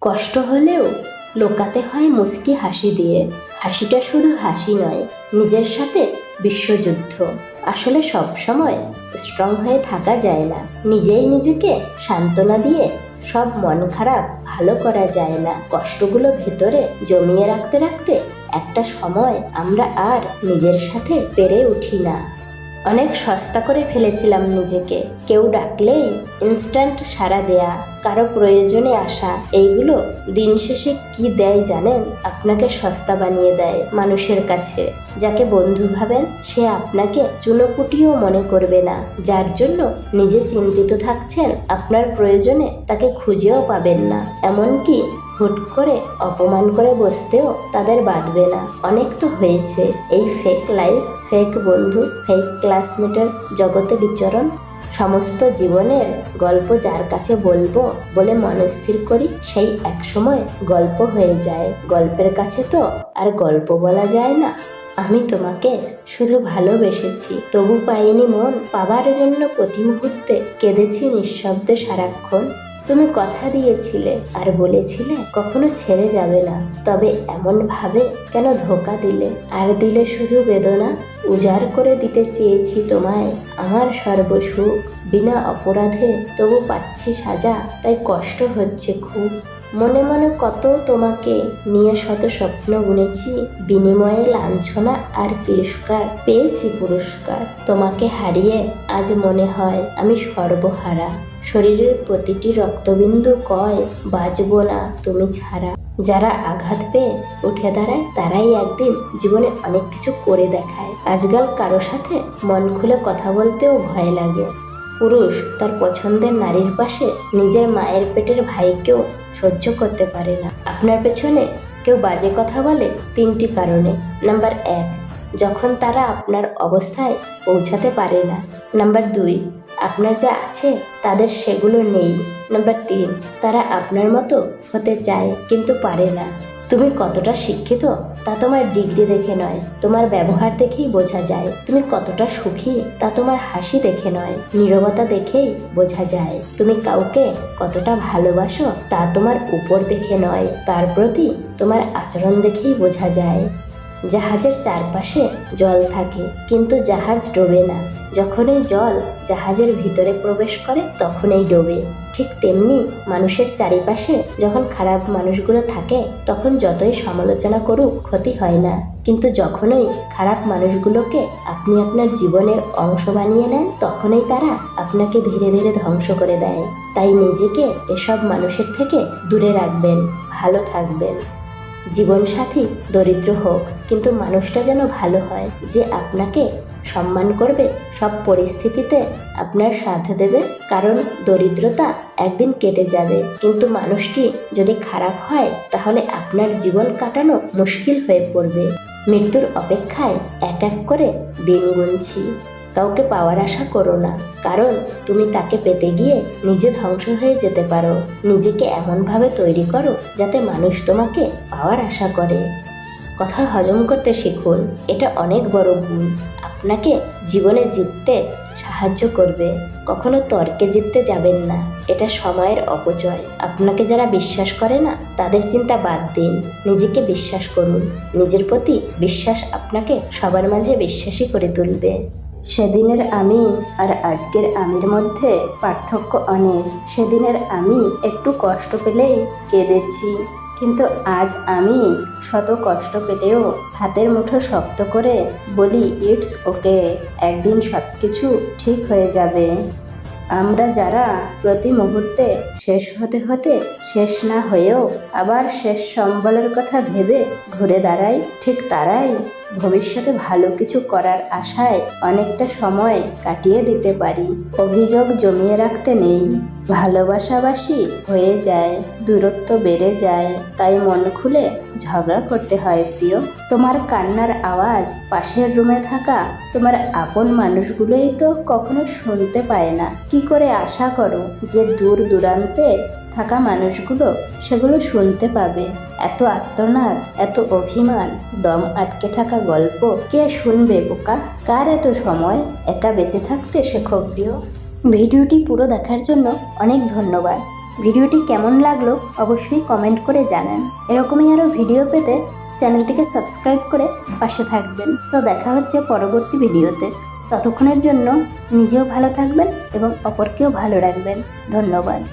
কষ্ট হলেও লোকাতে হয় মুস্কি হাসি দিয়ে। হাসিটা শুধু হাসি নয়, নিজের সাথে বিশ্বযুদ্ধ। আসলে সব সময় স্ট্রং হয়ে থাকা যায় না। নিজেই নিজেকে সান্ত্বনা দিয়ে সব মন খারাপ ভালো করা যায় না। কষ্টগুলো ভেতরে জমিয়ে রাখতে রাখতে একটা সময় আমরা আর নিজের সাথে পেরে উঠি না। অনেক সস্তা করে ফেলেছিলাম নিজেকে। কেউ ডাকলেই ইনস্ট্যান্ট সাড়া দেয়া কারও প্রয়োজনে আসা। এইগুলো দিন শেষে কি দেয় জানেন? আপনাকে সস্তা বানিয়ে দেয় মানুষের কাছে। যাকে বন্ধু ভাবেন, সে আপনাকে চুনোপুটিও মনে করবে না। যার জন্য নিজে চিন্তিত থাকছেন, আপনার প্রয়োজনে তাকে খুঁজেও পাবেন না। এমনকি হুট করে অপমান করে বসতেও তাদের বাঁধবে না। অনেক তো হয়েছে। এই ফেক লাইফ ফেক বন্ধু ফেক ক্লাসমেটের জগতে বিচরণ সমস্ত জীবনের গল্প যার কাছে বলব বলে মনস্থির করি, সেই এক সময় গল্প হয়ে যায়। গল্পের কাছে তো আর গল্প বলা যায় না। আমি তোমাকে শুধু ভালোবেসেছি। তবু পাইনি মন, পাবার জন্য প্রতি মুহূর্তে কেঁদেছি নিঃশব্দে সারাক্ষণ। তুমি কথা দিয়েছিলে আর বলেছিলে কখনো ছেড়ে যাবে না। তবে এমন ভাবে কেন ধোকা দিলে? আর দিলে শুধু বেদনা? উজাড় করে দিতে চেয়েছি তোমায়। আমার সর্বসুখ। বিনা অপরাধে তবু পাচ্ছি সাজা। তাই কষ্ট হচ্ছে খুব। মনে মনে কত তোমাকে নিয়ে শত স্বপ্ন বুনেছি। বিনিময়ে লাঞ্ছনা আর তিরস্কার পেয়েছি পুরস্কার। তোমাকে হারিয়ে আজ মনে হয় আমি সর্বহারা। শরীরের প্রতিটি রক্তবিন্দু কয় বাঁচব না, তুমি ছাড়া। যারা আঘাত পেয়ে উঠে দাঁড়ায়, তারাই একদিন জীবনে অনেক কিছু করে দেখায়। আজকাল কারও সাথে মন খুলে কথা বলতেও ভয় লাগে। পুরুষ তার পছন্দের নারীর পাশে নিজের মায়ের পেটের ভাইকেও সহ্য করতে পারে না। আপনার পেছনে কেউ বাজে কথা বলে তিনটি কারণে। নাম্বার এক, যখন তারা আপনার অবস্থায় পৌঁছাতে পারে না। নাম্বার দুই আপনার যা আছে, তাদের সেগুলো নেই। নাম্বার তিন, তারা আপনার মতো হতে চায়, কিন্তু পারে না। তুমি কতটা শিক্ষিত, তা তোমার ডিগ্রি দেখে নয়। তোমার ব্যবহার দেখেই বোঝা যায়। তুমি কতটা সুখী, তা তোমার হাসি দেখে নয়। নীরবতা দেখেই বোঝা যায়। তুমি কাউকে কতটা ভালোবাসো, তা তোমার উপর দেখে নয়। তার প্রতি তোমার আচরণ দেখেই বোঝা যায়। জাহাজের চারপাশে জল থাকে, কিন্তু জাহাজ ডোবে না। যখনই জল জাহাজের ভিতরে প্রবেশ করে, তখনই ডোবে। ঠিক তেমনি মানুষের চারিপাশে যখন খারাপ মানুষগুলো থাকে, তখন যতই সমালোচনা করুক, ক্ষতি হয় না। কিন্তু যখনই খারাপ মানুষগুলোকে আপনি আপনার জীবনের অংশ বানিয়ে নেন, তখনই তারা আপনাকে ধীরে ধীরে ধ্বংস করে দেয়। তাই নিজেকে এসব মানুষের থেকে দূরে রাখবেন, ভালো থাকবেন। জীবনসাথী, দরিদ্র হোক, কিন্তু মানুষটা যেন ভালো হয়, যে আপনাকে সম্মান করবে, সব পরিস্থিতিতে আপনার সাথ দেবে, কারণ দরিদ্রতা একদিন কেটে যাবে। কিন্তু মানুষটি যদি খারাপ হয়, তাহলে আপনার জীবন কাটানো মুশকিল হয়ে পড়বে। মৃত্যুর অপেক্ষায় এক এক করে দিন গুনছি। কাউকে পাওয়ার আশা করো না, কারণ তুমি তাকে পেতে গিয়ে নিজে ধ্বংস হয়ে যেতে পারো। নিজেকে এমনভাবে তৈরি করো যাতে মানুষ তোমাকে পাওয়ার আশা করে। কথা হজম করতে শিখুন, এটা অনেক বড় গুণ আপনাকে জীবনে জিততে সাহায্য করবে। কখনো তর্কে জিততে যাবেন না, এটা সময়ের অপচয়। আপনাকে যারা বিশ্বাস করে না, তাদের চিন্তা বাদ দিন। নিজেকে বিশ্বাস করুন, নিজের প্রতি বিশ্বাস আপনাকে সবার মাঝে বিশ্বাসী করে তুলবে। সেদিনের আমি আর আজকের আমির মধ্যে পার্থক্য অনেক। সেদিনের আমি একটু কষ্ট পেলেই কেঁদেছি। কিন্তু আজ আমি শত কষ্ট পেলেও হাতের মুঠো শক্ত করে বলি, ইটস ওকে, একদিন সব কিছু ঠিক হয়ে যাবে। আমরা যারা প্রতি মুহূর্তে শেষ হতে হতে শেষ না হয়েও আবার শেষ সম্বলের কথা ভেবে ঘুরে দাঁড়াই, ঠিক তারাই ভবিষ্যতে ভালো কিছু করার আশায় অনেকটা সময় কাটিয়ে দিতে পারি। অভিযোগ জমিয়ে রাখতে নেই। ভালোবাসাবাসি হয়ে যায়, দূরত্ব বেড়ে যায়, তাই মন খুলে ঝগড়া করতে হয়, প্রিয়। তোমার কান্নার আওয়াজ পাশের রুমে থাকা তোমার আপন মানুষগুলোই তো কখনো শুনতে পায় না। কি করে আশা করো যে দূর দূরান্তে থাকা মানুষগুলো সেগুলো শুনতে পাবে। এত আত্মনাদ, এত অভিমান, দম আটকে থাকা গল্প কে শুনবে বোকা? কার এত সময়? একা বেঁচে থাকতে শেখো প্রিয়। ভিডিওটি পুরো দেখার জন্য অনেক ধন্যবাদ। ভিডিওটি কেমন লাগল অবশ্যই কমেন্ট করে জানান। এরকমই আরও ভিডিও পেতে চ্যানেলটিকে সাবস্ক্রাইব করে পাশে থাকবেন। তো দেখা হচ্ছে পরবর্তী ভিডিওতে। ততক্ষণের জন্য নিজেও ভালো থাকবেন এবং অপরকেও ভালো রাখবেন। ধন্যবাদ।